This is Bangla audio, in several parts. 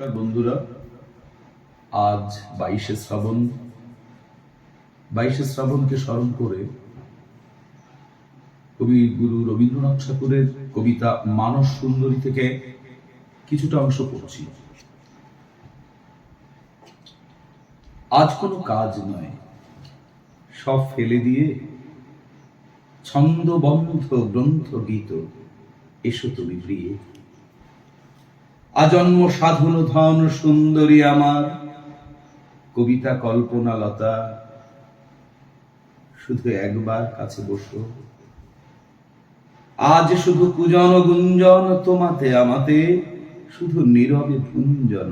নমস্কার বন্ধুরা। আজ বাইশে শ্রাবণ। বাইশে শ্রাবণকে স্মরণ করে কবি গুরু রবীন্দ্রনাথ ঠাকুরের কবিতা মানস সুন্দরী থেকে কিছুটা অংশ পড়ছি। আজ কোনো কাজ নয়। সব ফেলে দিয়ে ছন্দবন্ধ গ্রন্থ গীত এসো তুমি প্রিয়ে। আজন্ম সাধন ধন সুন্দরী আমার। কবিতা কল্পনা লতা, শুধু একবার কাছে বসো। আজ শুধু কুজন গুঞ্জন তোমাতে, আমাতে, শুধু নীরবে গুঞ্জন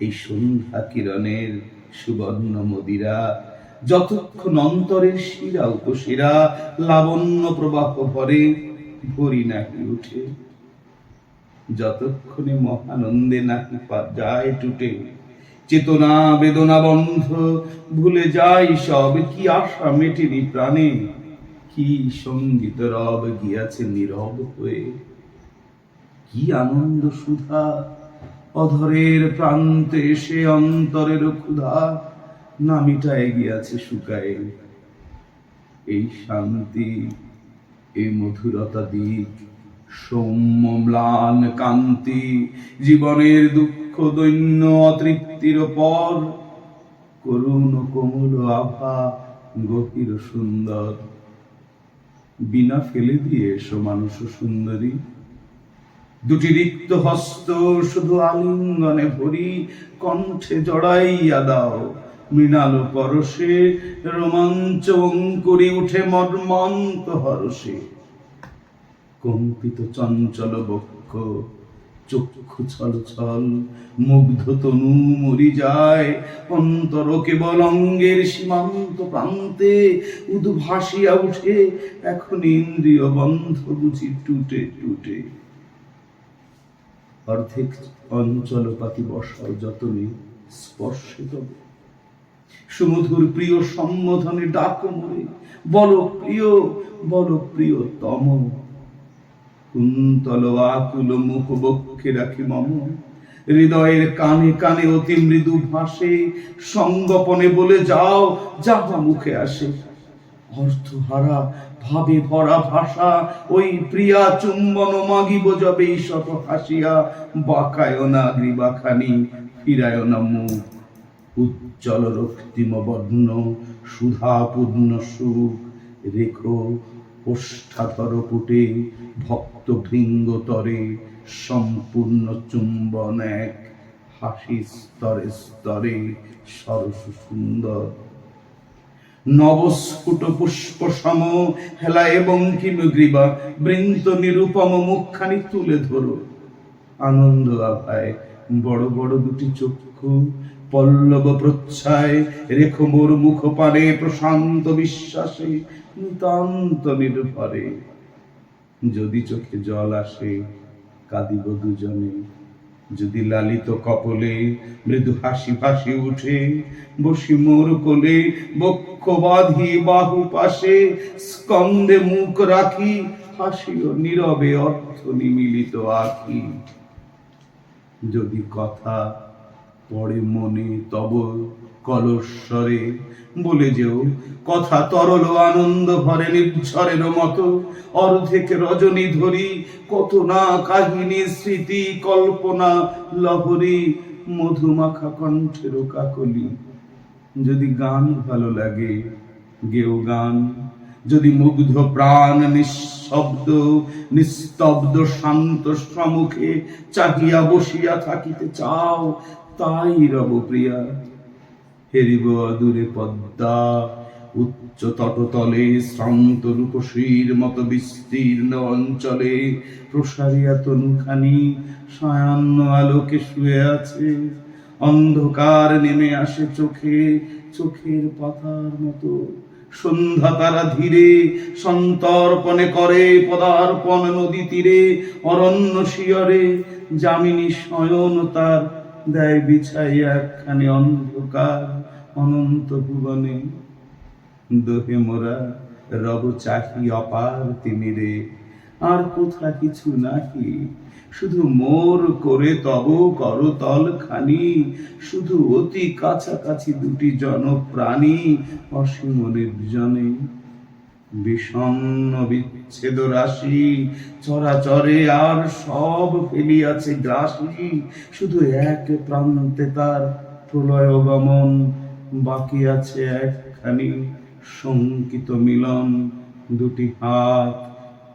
এই সন্ধ্যা কিরণের সুবর্ণ মদিরা, যতক্ষণ অন্তরের শিরা উপশিরা, লাবণ্য প্রবাহ ভরে ভরি নাকি উঠে। যতক্ষণে মহানন্দে নাকি যায় টুটে। চেতনা বেদনা বন্ধ, ভুলে যাই সব। কি আশা মেটেনি প্রাণে? কি সংগীত রব গিয়াছে নীরব হয়ে। কি আনন্দ সুধা, অধরের প্রান্তে সে অন্তরের ক্ষুধা, না মিটায় গিয়াছে শুকায়। এই শান্তি, এই মধুরতা দিক সৌম্য ম্লান কান্তি, জীবনের দুঃখ, দৈন্য অতৃপ্তির পর। করুণ কোমল আভা, গভীর সুন্দর। বিনা ফেলে দিয়ে এসো মানুষ সুন্দরী। দুটি রিক্ত হস্ত শুধু আলিঙ্গনে ভরি, কণ্ঠে জড়াইয়া দাও। মৃণাল পরশে রোমাঞ্চ অঙ্কুরি উঠে মর্মান্ত হরষে। কম্পিত চঞ্চল বক্ষ। চক্ষু ছল ছল, মুগ্ধ তনু মরি যায়। অন্তর কেবল অঙ্গের সীমান্ত প্রান্তে, উদ্ভাসিয়া উঠে, এখন ইন্দ্রিয় বন্ধ বুঝি টুটে টুটে। অর্ধেক অঞ্চলপাতি বসাও যতনে স্পর্শে তবে। সুমধুর প্রিয় সম্বোধনে ডাক মরে বল প্রিয় বল প্রিয় তম কুন্তল আকুল মুখ বক্ষে রাখি মম হৃদয়ের কানে কানে অতি মৃদু ভাসে, সঙ্গপনে বলে যাও, যা যা মুখে আসে। অর্থহারা, ভাবে ভরা ভাষা, ওই প্রিয়া চুম্বন মাগিব যবে শত হাসিয়া, বাকায় না গ্রীবাখানি, ফিরায় না মুখ। উজ্জ্বল রক্তিম বর্ণ, সুধাপূর্ণ সুখ, রেখো ওষ্ঠাধর পুটে ভক্ত ভৃঙ্গ তরে সম্পূর্ণ চুম্বন এক হাসি স্তরে স্তরে সরস সুন্দর নবস্ফুট পুষ্প সম হেলা এবং কিমগ্রীবা বৃন্ত নিরূপম মুখখানি তুলে ধরো। আনন্দ আভায় বড় বড় দুটি চক্ষু পল্লব প্রচ্ছায় রেখো মোর মুখ পানে প্রশান্ত বিশ্বাসে, নিতান্ত নির্ভরে। যদি চোখে জল আসে, কাঁদিব দুজনে। যদি লালিত কপলে মৃদু হাসি ভাসি উঠে, বসি মোর কোলে বক্ষ বাঁধি বাহু পাশে স্কন্দে মুখ রাখি, হাসিও নীরবে অর্থ নিমিলিত আঁকি। যদি কথা পড়ে মনে তব কলস্বরে, বলে যেও, কথা তরল আনন্দ ভরে নির্ঝরের মতো। অর্ধেক রজনী ধরি, কত না কাহিনী স্মৃতি, কল্পনা লহরী, মধুমাখা কণ্ঠের কাকলি। যদি গান ভালো লাগে, গেও গান। যদি মুগ্ধ প্রাণ নিঃশব্দ, নিস্তব্ধ শান্ত সমুখে চাহিয়া বসিয়া থাকিতে চাও তাই রব প্রিয়া। হেরিব দূরে পদ্মা, উচ্চ তটতলে, শ্রান্ত রূপসীর মতো বিস্তীর্ণ অঞ্চলে, প্রসারিয়া তনুখানি সায়ান্ন আলোকে শুয়ে আছে। অন্ধকার নেমে আসে চোখে, চোখের পাতার মতো। সন্ধ্যা তারা ধীরে সন্তর্পণে করে, পদার্পণ নদী তীরে, অরণ্য শিয়রে, যামিনী শয়ন তার দেয় বিছাইয়া একখানি অন্ধকার, অনন্ত ভুবনে। দোহে মোরা রব চাহি অপার তিমিরে। আর কোথা কিছু নাহি, শুধু মোর করে তব করতল খানি শুধু অতি কাছাকাছি দুটি জনপ্রাণী, অসীম নির্জনে। বিষণ্ণ বিচ্ছেদ রাশি। চরাচরে আর সব ফেলিয়াছে গ্রাসী। শুধু এক প্রান্তে তার প্রলয় গমন, বাকি আছে একখানি শঙ্কিত মিলন। দুটি হাত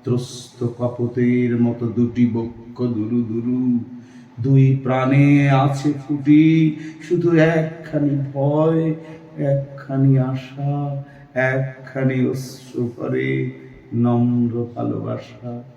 ত্রস্ত কপতের মতো, দুটি বক্ষ দুরু দুরু। দুই প্রাণে আছে ফুটি শুধু একখানি ভয়, একখানি আশা। একখানি অশ্রু করে নম্র ভালোবাসা।